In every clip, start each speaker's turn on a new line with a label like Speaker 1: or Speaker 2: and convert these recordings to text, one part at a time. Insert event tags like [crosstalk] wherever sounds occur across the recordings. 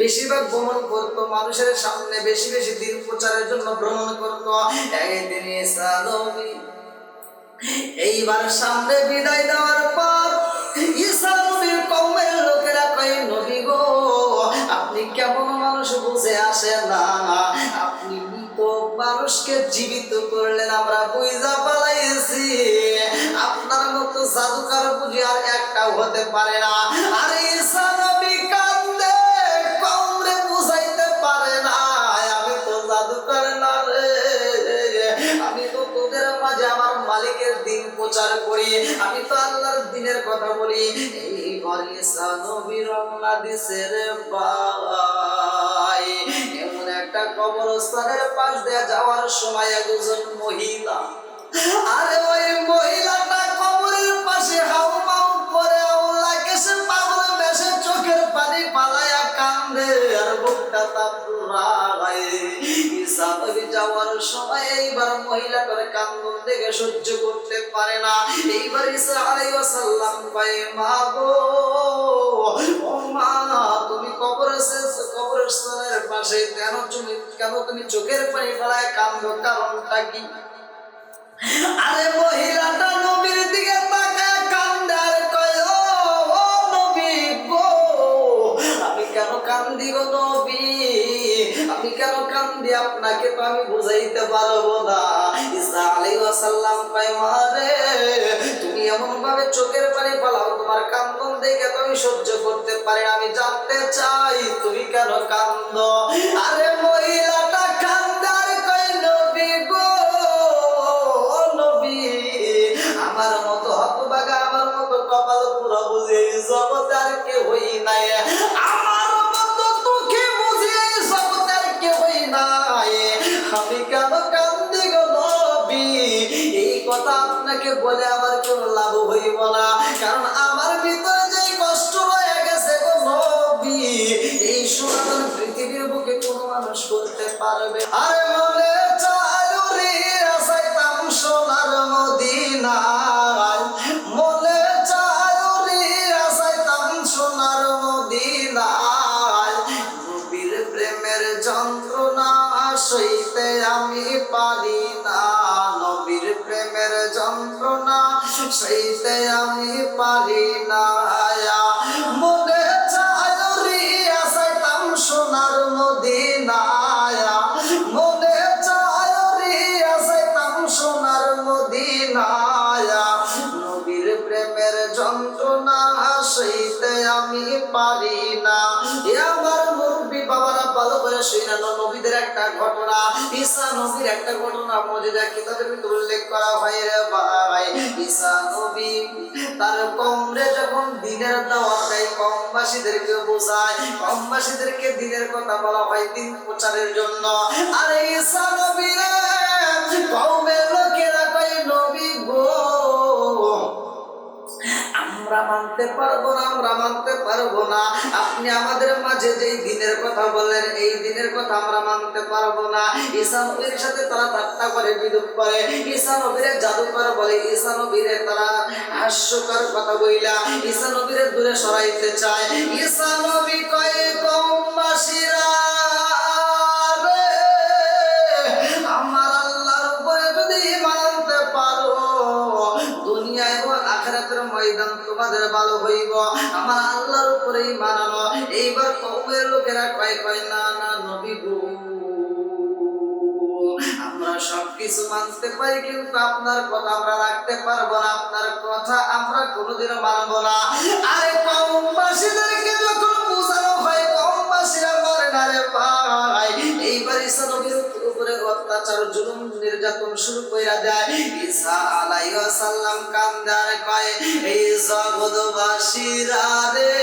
Speaker 1: বেশিরভাগ ভ্রমণ করতো, মানুষের সামনে বেশি বেশি দিন প্রচারের জন্য ভ্রমণ করতো। একদিন এইবার সামনে বিদায় দেওয়ার পর কওমের লোকেরা নবী গো, আপনি কেমন মানুষ বুঝে আসেন না? আপনি মৃত মানুষকে জীবিত করলেন, আমরা বুঝা পালাইছি। আপনার মতো জাদুকার বুঝি আর একটাও হতে পারে না। আরে প্রচার করি। আমি তো আল্লাহর দিনের কথা বলি। এই ঘরে সানবী রমনা দিছে এমন একটা কবরস্থানের পাশ দিয়ে যাওয়ার সময় একজন মহিলা, আরে ওই মহিলাটা কবরের পাশে হাউ মাউ করে আল্লাহকে সে পাগল বেশে চোখের পানি পালায়া কান্দে, আর বুকটা তাপড়ায় ঈসা নবী যাওয়ার সময় এইবার মহিলা করে কান্দন দেখে সহ্য করতে পারে না। এইবার কয়, মা গো, ও মা, তুমি কবরের কবরস্থানের পাশে কেন তুমি কেন তুমি চোখের পানি ফেলায় কান্দো, কারণটা কি? আরে মহিলাটা নবীর দিকে তাকায় কান্দার কয়, ও নবী গো, আমি কেন কান্দি গো? আপনাকে তো আমি বুঝাইতে পারব না। ইসা আলী সালাম কয় মারে তুমি এমন ভাবে চোখের পানি পালাও তোমার কান্দন দেখে তো আমি সহ্য করতে পারি আমি জানতে চাই, তুমি কেন কান্দ? আরে মহিলাটা কেন কান্দি গো নবী? এই কথা আপনাকে বলে আমার কোনো লাভ হইব না। কারণ আমার ভিতরে যে কষ্ট রয়ে গেছে গো নবী, এই সনাতন পৃথিবীর বুকে কোনো মানুষ করতে পারবে আরে মনে চালু রে আসাইতাম সোনার মদিনায় শুনানো নবীদের একটা ঘটনা, ঈসা নবীর একটা ঘটনা মজিদা কিতাবের ভিতরে উল্লেখ করা হয় ভাই। ঈসা নবী তার কমরে যখন দিনের দাওয়াত দেয় কমবাসীদেরকে বোঝায়। কমবাসীদেরকে দিনের কথা বলা হয় দিন প্রচারের জন্য। আরে ঈসা নবী রে কওমের লোকেরা কয়, নবী আমরা মানতে পারব না, আমরা মানতে পারব না। আপনি আমাদের মাঝে যেই দিনের কথা বললেন, এই দিনের কথা আমরা মানতে পারব না। ঈসা নবীর সাথে তারা ঠাট্টা করে বিদ্রুপ করে। ঈসা নবীরে জাদুকর বলে, ঈসা নবীরে তারা হাস্যকর কথা বইলা, ঈসা নবীরে দূরে সরাইতে চায়। ঈসা নবী কয় কমবাসীরা ময়দান তোমাদের ভালো হইব, আমার আল্লাহর উপরেই মানানো। এইবার কৌমের লোকেরা কয় কয়, না না, নবী গো। আমরা সবকিছু মানতে পারি, কিন্তু আপনার কথা আমরা রাখতে পারব না। আপনার কথা আমরা কোনোদিনও মানবো না। আরে কমবাসীদেরকে যখন বোঝানো হয় কমবাসীরা করে না রে ভাই, এইবার উপরে অত্যাচার জুলুম নির্যাতন শুরু কইরা দেয়। ঈসা আলাইহিস সালাম কান্দার কয় এই জগৎবাসীরা রে,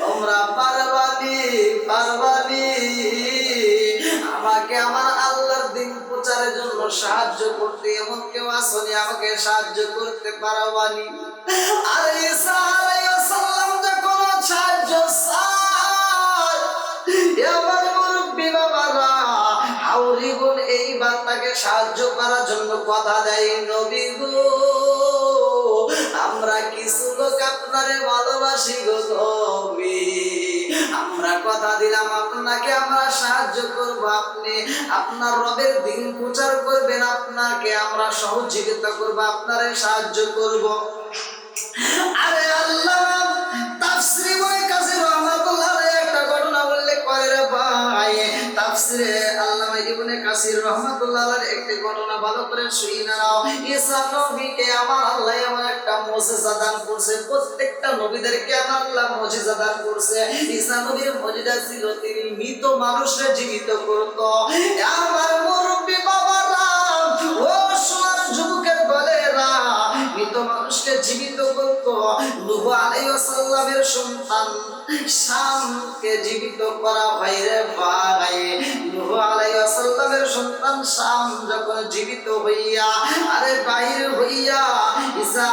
Speaker 1: তোমরা পারবানি পারবানি। আমাকে আমার আল্লাহর দিন প্রচারের জন্য সাহায্য করতে, এমন কেউ আসনি আমাকে সাহায্য করতে পারবানি? আরে ঈসা হাউরি বোন এইবার তাকে সাহায্য করার জন্য কথা দেয় নবী গো আমরা আপনারে ভালোবাসি গো নবী। আমরা কথা দিলাম, আপনাকে আমরা সাহায্য করব, আপনি আপনার রবের দিন প্রচার করবেন, আপনাকে আমরা সহযোগিতা করব, আপনারে সাহায্য করব। আরে আল্লাহ, তাফসিরে কাছে রহমাতুল্লাহ একটা ঘটনা উল্লেখ করে রে ভাই। তাফসিরে ইবনে কাসির রহমাতুল্লাহ আলাইহি একটি ঘটনা ভালো করে শুই নাও। ঈসা নবীকে আমার আল্লাহ এমন একটা মুজিজা দান করছে, প্রত্যেকটা নবীদেরকে আমার আল্লাহ মুজিজা দান করছে। ঈসা নবীর মুজিজা ছিল তিনি মৃত মানুষকে জীবিত করত। আমার মুরব্বী বাবারা, ও সোনার যুবকের বলেরা মৃত মানুষকে জীবিত সন্তান শামকে জীবিত করা ভাই। সন্তান শাম যখন জীবিত হইয়া, আরে হইয়া ঈসা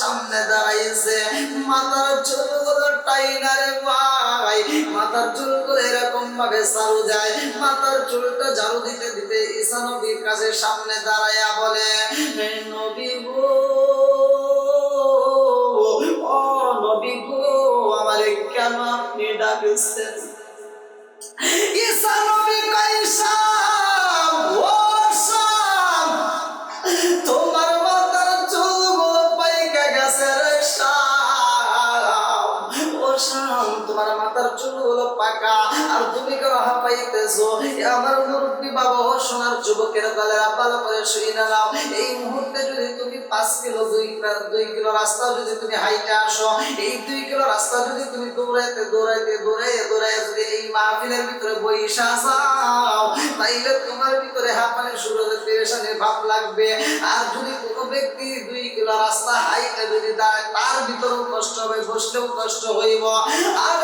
Speaker 1: সামনে দাঁড়াইছে, মাথার চুলগুলো টাইনা রে ভাই। চুলগুলো এরকম ভাবে সারু যায়, মাথার চুলটা ঝাড়ু দিতে দিতে ঈসা নবীর কাছে সামনে দাঁড়াইয়া বলে নবী আমারে কেন আপনি ডাকছেন? ঈসা নবী কয় ও তোমার তোমার মাথার চুলগুলো পাকা, আর তুমি কেন হাঁপাইতেছো আমার মুরব্বী বাবা ও সোনার যুবকের দলের ভালো করে শুই না নাও। এই মুহূর্তে যদি তুমি পাঁচ কিলো, দুই দুই কিলো রাস্তা যদি তুমি হাইটে আসো, এই দুই কিলো রাস্তা যদি তুমি দৌড়াইতে দৌড়াইতে দৌড়াইতে দৌড়াইতে যদি এই মাহফিলের ভিতরে বইসা যাও, তাইলে তোমার ভিতরে হাঁপানি শুরু হতে পেরেশানি ভাব লাগবে। আর যদি কোনো ব্যক্তি দুই কিলো রাস্তা হাইটে যদি দাঁড়ায়, তার ভিতরেও কষ্ট হবে, বসলেও কষ্ট হইব। আরে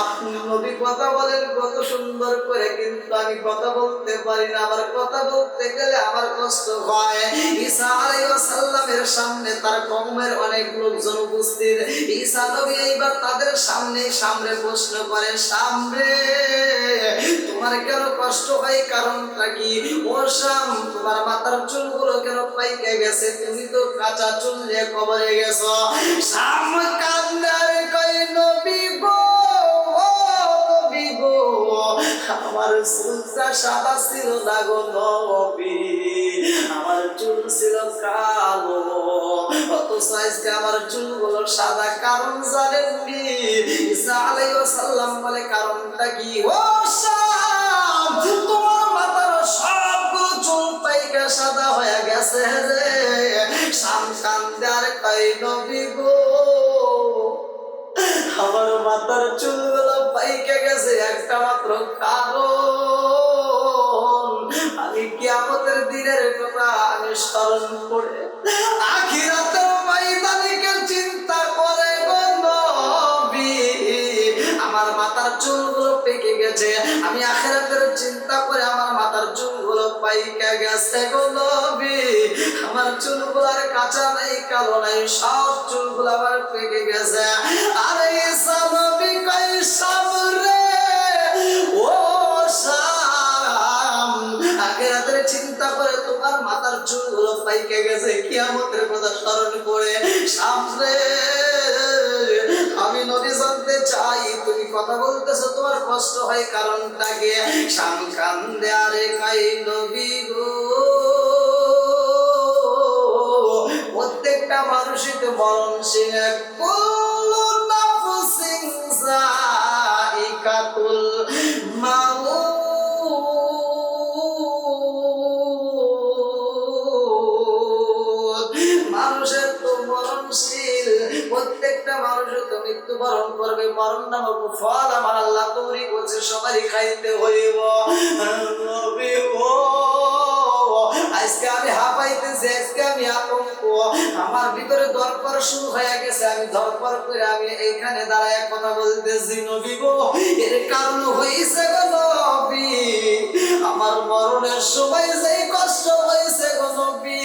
Speaker 1: আপনি বলেন, কত সুন্দর করে কিন্তু আমি কথা বলতে পারি না। কথা বলতে গেলে আমার কষ্ট হয়। ঈসা সামনে তার কওমের অনেক লোকজন উপস্থিত। ঈসা নবী এইবার তাদের সামনে সামনে প্রশ্ন করে, সামনে তোমার কেন কষ্ট হয়? কারণটা কি? ও শাম, তোমার মাথার চুলগুলো কেন পাইকে গেছে? তুমি তো কাঁচা চুল দিয়ে কবরে গেছো। শাম চুলটা সাদা ছিল না গো নবী। আমার চুল ছিল কালো। অথচ আজকে আমার চুলগুলো সাদা, কারণ জানেননি ঈসা আলাইহিস সালাম বলে, কারণটা কি? ও তোমার মাথার সবগুলো চুল পাইকা সাদা হয়ে গেছে রে শাম কান্দার কই নবী গো। আমার মাথার চুলগুলো পাইকে গেছে, একটা মাত্র কারণ। আমি কিয়ামতের দিনের কথা আমি স্মরণ করে আখিরাতের চিন্তা করে আমার মাথার চুলগুলো পেকে গেছে। আমি চিন্তা করে আমার মাথার চুলগুলো পাইকা গেছে আমার কাঁচা নাই, কালো নাই, সব চুলগুলো আবার পেকে গেছে। আরে চিন্তা তোমার মাথার চুলগুলো পাইকে গেছে, কিয়ামতের কথা স্মরণ করে, সামনে আমি নদী জানতে চাই, তুমি কথা তোমার কষ্ট হয় কারণটা কি শাম কান্দে আরে কাই নবী গো। প্রত্যেকটা মানুষই তো মরণশীল কুল্লু নাফসিন যায়িকাতুল মৃত্যুবরণ করবে মরণ নামক ফল। আমার আল্লাহ তৈরি করছে সবারই খাইতে হইব। নবী [laughs] গো আজকে আমি হাঁপাইতেছি আজকে আমি আতঙ্ক আমার ভিতরে দরপর শুরু হয়ে গেছে, আমি দরপর করে আমি এইখানে দাঁড়ায় কথা বলতেছি, নবী গো, এর কারণ হইছে গো নবী। আমার মরণের সময় যেই কষ্ট হয়েছে গো নবী,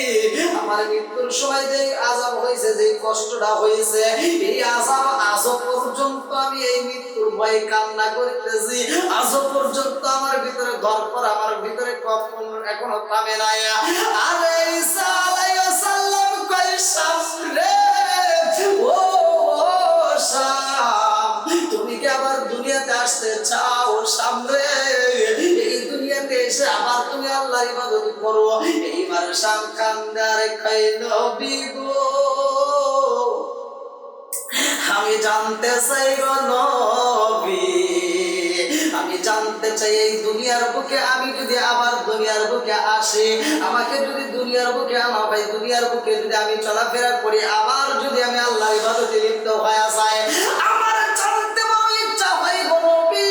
Speaker 1: আমার মৃত্যুর সময় যে আজাব হয়েছে যে কষ্টটা হয়েছে, এই আজাব আজও পর্যন্ত আমি এই মৃত্যুর ভয়ে কান্না করতেছি। আজও পর্যন্ত আমার ভিতরে দরপর আমার ভিতরে কখন এখনও থামে নাই। আরে সালাম কই সামনে ও শাম, তুমি কি আবার দুনিয়াতে আসতে চাও? সামনে এই দুনিয়াতে এসে আবার তুমি আল্লাহর ইবাদত করো। এইবার শাম কান্দারে খাই নবী গো, আমি জানতে চাই গো জানতে চাই, এই দুনিয়ার বুকে আমি যদি আবার দুনিয়ার বুকে আসি, আমাকে যদি দুনিয়ার বুকে আমার ভাই দুনিয়ার বুকে যদি আমি চলাফেরা করি, আবার যদি আমি আল্লাহ ইবাদতে লিপ্ত হয়ে যায় আমার জানতে বড় ইচ্ছা হয় গো নবী,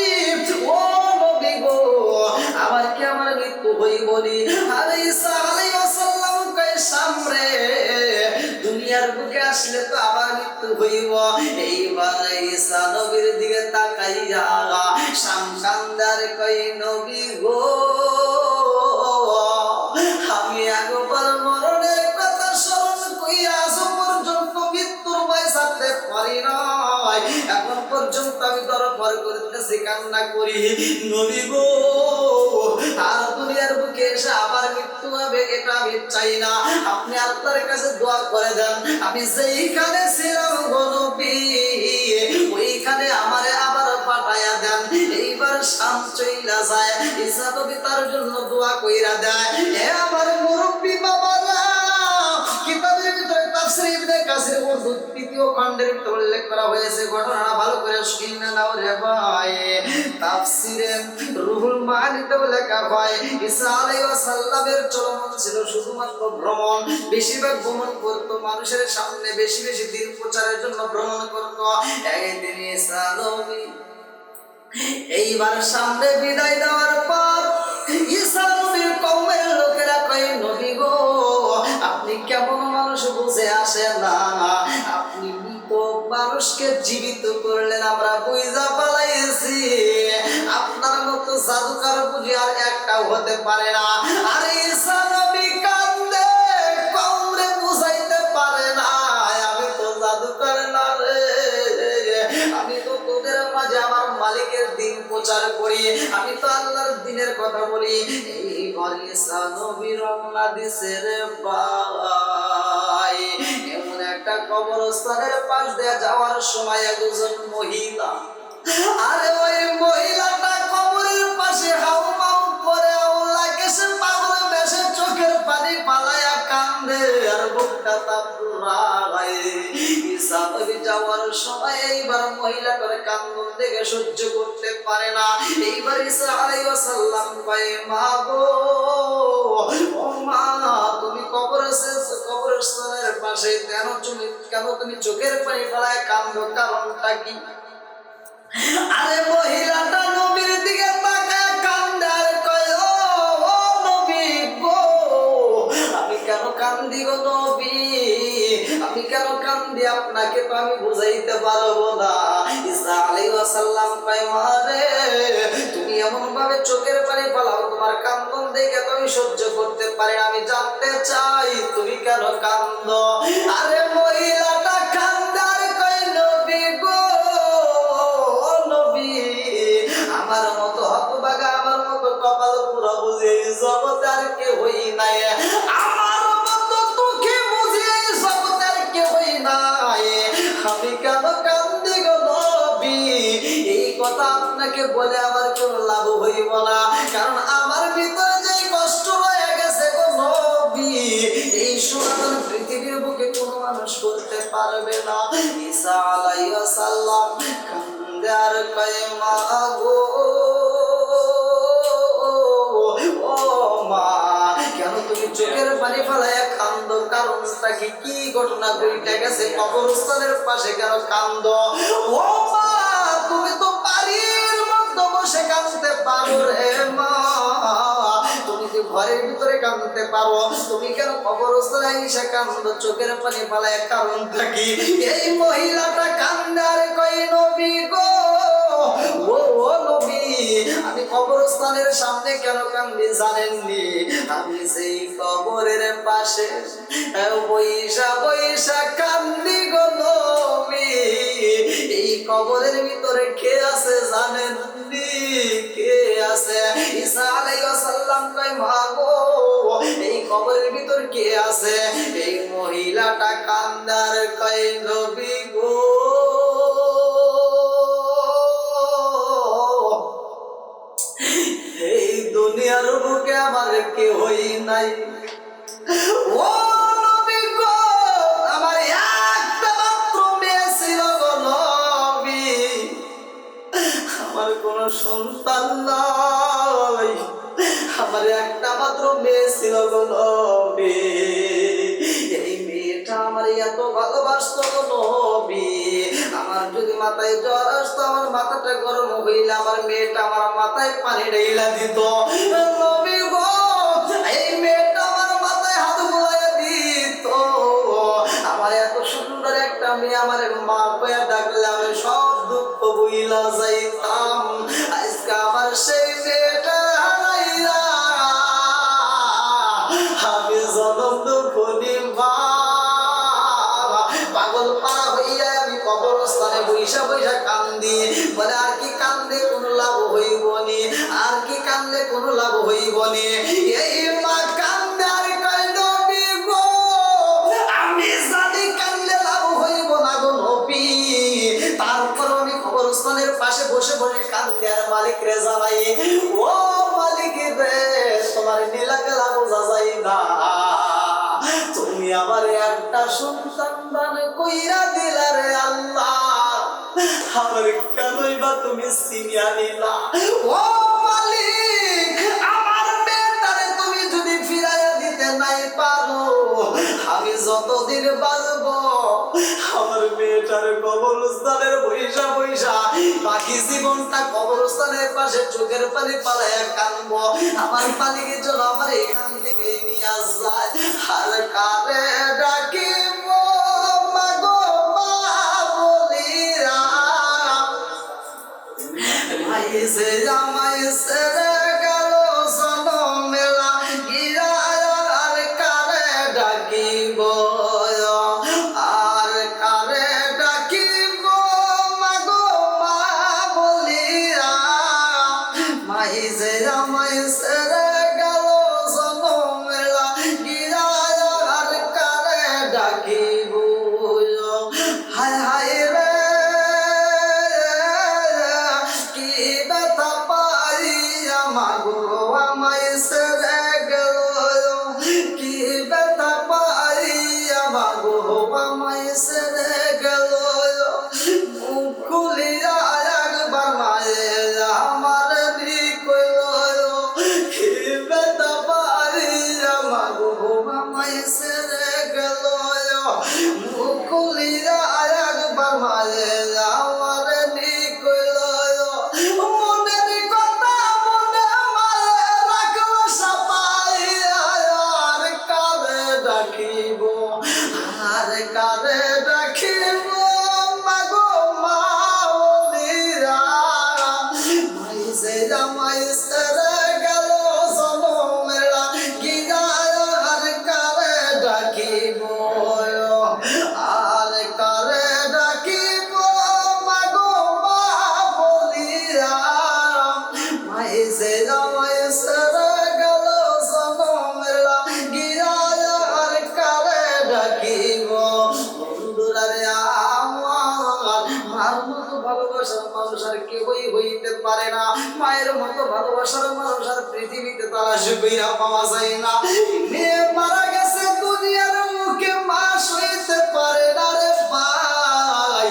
Speaker 1: ও নবী গো আবার কি আমার মৃত্যু হই বলি আরে ঈসা আসলে তো আবার মৃত্যু হইব। এইবার ঈসা নবীর দিকে তাকাইয়া শামকান্দার কই নবী গো? পর্যন্ত আমি দরবার করতেছি কান্না করি। নবী গো, আর দুনিয়ার বুকে এসে আবার মৃত্যু হবে এটা আমি চাই না। আপনি আল্লাহর কাছে দোয়া করে দেন, আমি যেইখানে ছিলাম গো নবী, ওইখানে আমারে আবার পাঠাইয়া দেন। এইবার শাম চইলা যায় ঈসা নবী তার জন্য দোয়া কইরা দেয়। এ আমার মুরব্বী বাবারা ইবনে তৃতীয় খণ্ডের উল্লেখ করা হয়েছে ভালো করে শুনে নাও রে ভাই। তাফসীরে রুহুল লেখা হয়, ঈসা আলাইহিস সালামের চলমান ছিল শুধুমাত্র ভ্রমণ। বেশিরভাগ ভ্রমণ মানুষের সামনে, বেশি বেশি দিন প্রচারের জন্য ভ্রমণ করতো। এইবার সামনে বিদায় দেওয়ার পর ঈসা নবীর লোকেরা কয়, নবী কেমন মানুষ বুঝে আসে না। আপনি মৃত মানুষকে জীবিত করলেন, আমরা বুঝা পালাইছি। আপনার মতো জাদুকার বুঝি আর একটাও হতে পারে না। আরে ঈসা প্রচার করি। আমি তো আল্লাহর দিনের কথা বলি। এই ঘরে নবী রমনা দিছে এমন একটা কবরস্থানের পাশ দিয়ে যাওয়ার সময় একজন মহিলা আরে ওই মহিলাটা যাওয়ার সময় এইবার মহিলাটার কান্দন দেখে সহ্য করতে পারে না এইবার মা গো মা তুমি পাশে কেন তুমি কেন তুমি চোখের পানি ফেলায় কান্দো কারণটা কি আরে মহিলাটা নবীর দিকে তাকায় কান্দে আর কয়, ও নবী গো, আমি কেন কান্দি গো নবী? আপনাকে তো আমি বুঝাইতে পারব না। মারে তুমি এমন ভাবে চোখের পানি তোমার কান্দন দেখে তো আমি সহ্য করতে পারি। আমি জানতে চাই তুমি কেন কান্দ? আরে মহিলাটা কান্দার কয়, নবী গো নবী, আমার মতো হতবাগা আমার মতো কপাল পুরো বুঝে এই জগতে আর কে হই নাই। আমি কেন কান্দি গো নবী? এই কথা আপনাকে বলে আমার কোনো লাভ হইব না। কারণ আমার ভিতরে যে কষ্ট রয়ে গেছে গো নবী, এই সনাতন পৃথিবীর বুকে কোনো মানুষ করতে পারবে না। ঈসা আলাইহিস সালাম কান্দার কয়, মা গো, ও মা, কেন তুমি চোখের পানি ফেলায় কান্দ? কি? ঘটনা ঘটে গেছে? কবরস্থানের পাশে কেন কান্দ? ও তুমি তো মধ্যে বসে কাঁদতে পারো রে মা। ঘরের ভিতরে কাঁদতে পারো, তুমি কেন কবরস্থানে এসে কান্দো? চোখের পানি পালায় কারণ থাকি এই মহিলাটা কান্দার কই নবী গো? ও আমি কবরস্থানের সামনে কেন কান্দি জানেননি? আমি সেই কবরের পাশে বৈশা বৈশা কান্দি গো নবী। এই কবরের ভিতরে কে আছে জানেন কে আছে? ঈসা আলাইহিস কয় মা এই কবরের ভিতর কে আছে? এই মহিলাটা কান্দার কয়, নবী গো। বুকে আমার কেহই নাই। ও আমার এই মেয়েটা আমার এত ভালোবাসতো আমার যদি মাথায় জ্বর আমার মাথাটা গরম হইলে আমার মেয়েটা আমার মাথায় পানি ঢেলা দিত। কান্দি বলে, আর কি কান্দে কোনো লাভ হইব নি আর কি কান্দে কোনো লাভ হইব নি এই মা কান্দে আর কয় গো। আমি জানি কান্দলে লাভ হইব না গো তারপর আমি কবরস্থানের পাশে বসে বসে কান্দে আর মালিক রে জানাই, ও মালিক রে, তোমার নীলা গেলা বোঝা না। তুমি আমার একটা সন্তান দান কইরা দিলা আমার কেনই বা তুমি সিনিয়া নিলা? ও মালিক, আমার মেয়েটারে তুমি যদি ফিরাইয়া দিতে নাই পারো, আমি যতদিন বাঁচব, আমার মেয়েটার কবরস্থানের বৈশা বৈশা বাকি জীবনটা কবরস্থানের পাশে চোখের পানি পালাইয়া কানবো। আমার পানিকে জন্য আমার এখান থেকে নিয়ে যায় আর কারে ডাকিব মাইসে জামাইসে রে গেল সনমেলা গিরায় আর কারে ডাকিব আর কারে ডাকিব? মাগো, মা বলিরা মাইসে জামাইসে রে গেল কইরা পাওয়া যায় না। মেয়ে মারা গেছে দুনিয়ার মুখে মাস হইতে পারে না রে ভাই।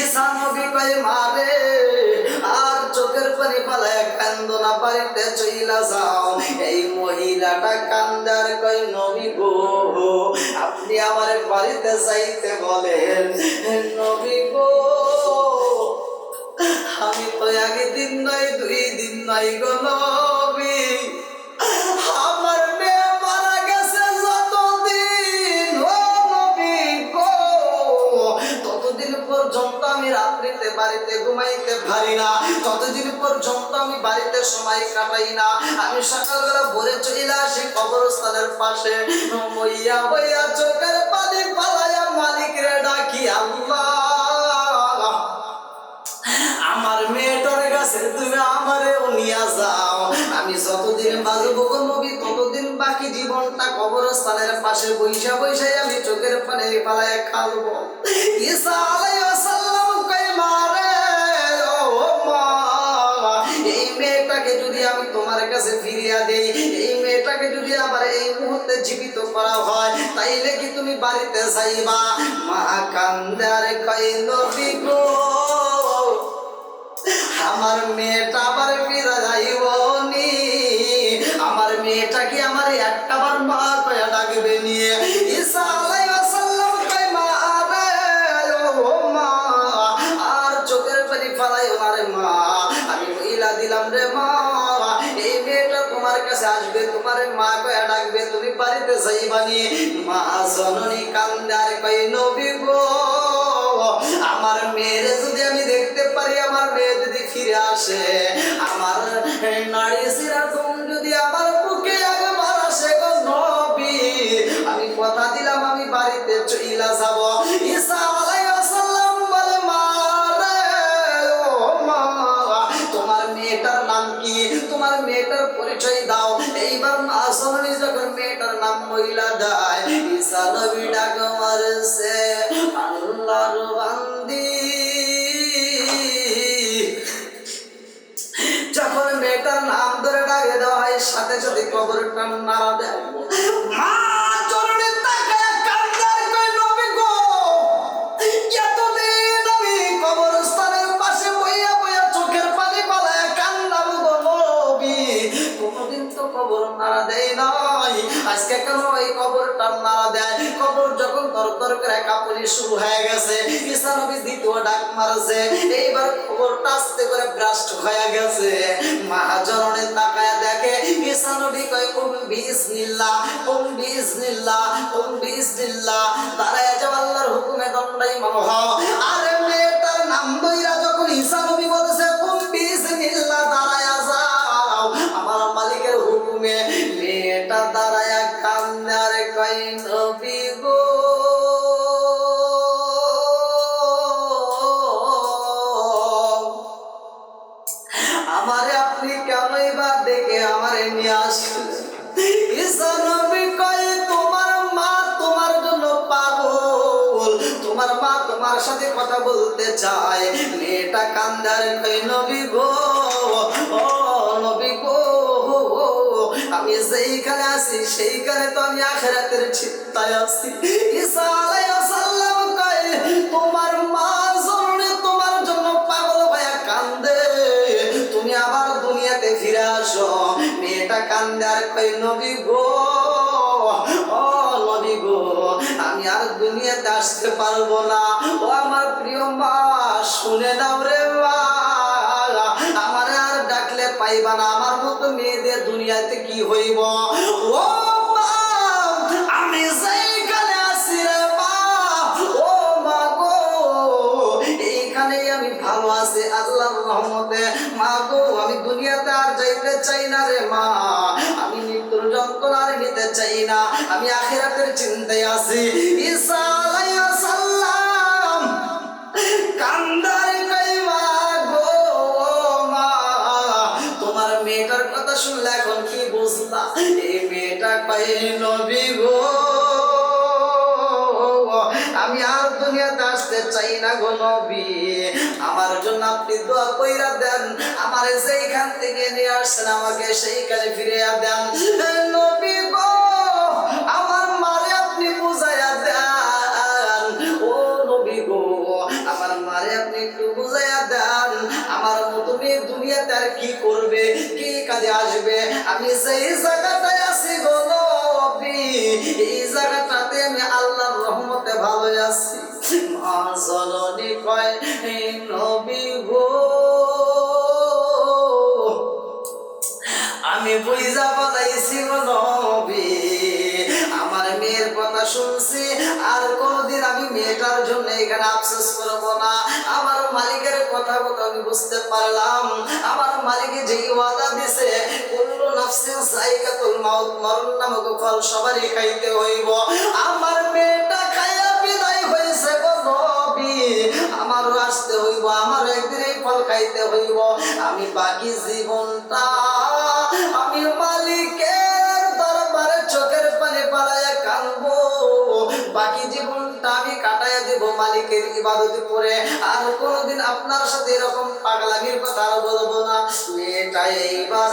Speaker 1: ঈসা নবী কয় মারে আর চোখের পানি পালায় কান্দ না পারিতে চইলা যাও। এই মহিলাটা কান্দার কয়, নবী গো, আপনি আমার বাড়িতে যাইতে বলেন। নবী গো আমি তো একদিন নয় দুই দিন নয় গো নবী। আমার মেয়ে মারা গেছে যতদিন নবী গো। ততদিন বাড়িতে ঘুমাইতে পারি না। পর্যন্ত আমি বাড়িতে সময় কাটাই না। আমি সকালবেলা ভোরে চলে আসি কবরস্থানের পাশে। মইয়া বইয়া চোখের পানি পালাইয়া মালিকরে ডাকি, আল্লাহ। কবরস্থানের পাশে বৈশা বৈশাই আমি চোখের পানি পালায় খালবো। কই মারে ও মা, এই মেয়েটাকে যদি আমি তোমার কাছে ফিরিয়া দেই, এই মেয়েটাকে যদি আবার এই মুহূর্তে জীবিত করা হয়, তাইলে কি তুমি বাড়িতে যাইবা? মা কান্দার কই নবী গো, আমার মেয়েটা আবার ফিরা যাইব নি আমার মেয়েটা কি আমার একটা বার মা কয়া ডাকবে নিয়ে। ঈসা আলাইহিস সালাম কয়, মা ও মা, আর চোখের পানি ফালাই মা। আমি দিলাম রে মা, এই মেয়েটা তোমার কাছে আসবে, তোমার মা কয়া ডাকবে, তুমি বাড়িতে যাইবানি মা জননী কান্দার নবী গো, আমার মেয়েরে যদি আমি দেখতে পারি, আমার মেয়ে যদি ফিরে আসে, আমার নারী সিরাতুম যদি আমার যখন মেয়েটার নাম ধরে ডাকে দেওয়া হয় সাথে সাথে কবরটা নাড়া দেয় মা এই দেয়। কবর যখন করে কাপড়ি শুরু হয়ে গেছে, ঈসা নবী দ্বিতীয় ডাক মারছে। এইবার কবরটা আস্তে করে ব্রাস্ট হয়ে গেছে। মহাজননে তাকায় দেখে, ঈসা নবী কয় উম বিসমিল্লাহ উম বিসমিল্লাহ উম বিসমিল্লাহ দাঁড়ায় যাও আল্লাহর হুকুমে দণ্ডাই আরে মেয়েটার নাম দইরা নিয়ে তোমার মা তোমার জন্য তোমার মা তোমার সাথে কথা বলতে চায়। মেয়েটা কান্দার কয় নবী গো। যেইখানে আছি সেইখানে তো আমি আখেরাতের আছি কয়, তোমার মা তোমার জন্য পাগল ভাইয়া কান্দে। তুমি আবার দুনিয়াতে ফিরে আসো। মেয়েটা কান্দে আর কই নবী গো, ও নবী গো, আমি আর দুনিয়াতে আসতে পারব না। ও আমার প্রিয় মা, শুনে নাও রে মা। পাইবা না। আমার মতো মেয়েদের দুনিয়াতে কি হইব? ও আমি রে ও মা গো আমি ভালো আছি, আল্লাহর রহমতে। মা গো, আমি দুনিয়াতে আর যাইতে চাই না রে মা, আমি মৃত্যুর নিতে চাই না, আমি আখিরাতের চিন্তায় আছি। আলাইহিস সালাম কান্দার গো নবী, আমার জন্য আপনি দোয়া কইরা দেন, আমার যেইখান থেকে নিয়ে আসছেন আমাকে সেইখানে ফিরে দেন। আফসোস করব না। আমার মালিকের কথা কথা আমি বুঝতে পারলাম। আমার মালিকে ওয়াদা দিছে, কুল্লু নাফসিন সাইকাতুল মাউত, মরণ ফল সবারই খাইতে হইব। আমার মেয়েটা খাইয়া বিদায় গো নবী। আমারও আসতে হইব আমার একদিন ফল খাইতে হইব। আমি বাকি জীবনটা ইবাদত করে, আর কোনোদিন আপনার সাথে এরকম পাগলামির কথা বলব না। মেয়েটা এইবার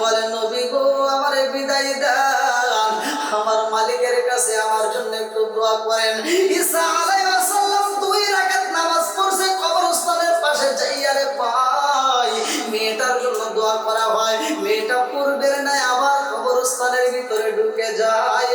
Speaker 1: বলে, নবী গো, আমার বিদায় দেন আমার মালিকের কাছে আমার জন্য একটু দোয়া করেন। ঈসা আলাইহিস সালাম দুই রাকাত নামাজ পড়ছে, কবরস্থানের পাশে যাইয়া রে পাই মেয়েটার জন্য দোয়া করা হয়। মেয়েটা পূর্বের নাই আবার কবরস্থানের ভিতরে ঢুকে যায়।